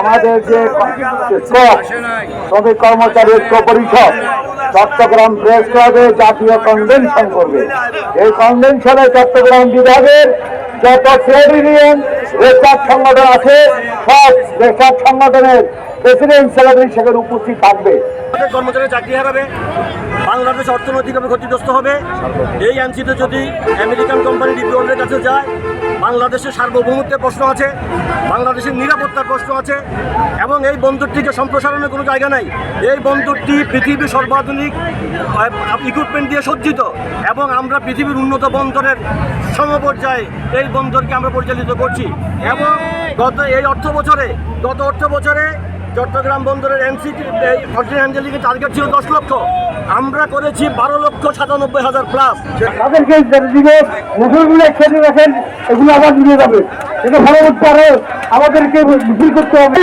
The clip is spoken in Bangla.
আমাদের যে শ্রমিক কর্মচারী ঐক্য পরিষদ, চট্টগ্রাম প্রেস ক্লাবে জাতীয় কনভেনশন করবে। এই কনভেনশনে চট্টগ্রাম বিভাগের যত ট্রেড ইউনিয়ন রেসার সংগঠন আছে, সব রেসার সংগঠনের প্রেসিডেন্ট সেক্রেটারি সেখানে উপস্থিত থাকবে। কর্মচারী চাকরি হারাবে বাংলাদেশ অর্থনৈতিকভাবে ক্ষতিগ্রস্ত হবে। এই এনসিতে যদি আমেরিকান কোম্পানি ডিপি কাছে যায় বাংলাদেশের সার্বভৌমত্বের প্রশ্ন আছে, বাংলাদেশের নিরাপত্তার প্রশ্ন আছে, এবং এই বন্দরটিকে সম্প্রসারণের কোনো জায়গা নাই, এই বন্দরটি পৃথিবীর সর্বাধুনিক ইকুইপমেন্ট দিয়ে সজ্জিত, এবং আমরা পৃথিবীর উন্নত বন্দরের সমপর্যায়ে এই বন্দরকে আমরা পরিচালিত করছি। এবং গত এই অর্থ বছরে গত অর্থ বছরে চট্টগ্রাম বন্দরের এনসি ফর্টিন অ্যাঞ্জেলিকে টার্গেট ছিল দশ লক্ষ। আমরা করেছি বারো লক্ষ সাতানব্বই হাজার প্লাস তাদেরকে দিবে মুসলগুলো খেতে রাখেন, এগুলো আবার দিয়ে যাবে। এটা পরবর্তী আরও আমাদেরকে বিক্রি করতে হবে।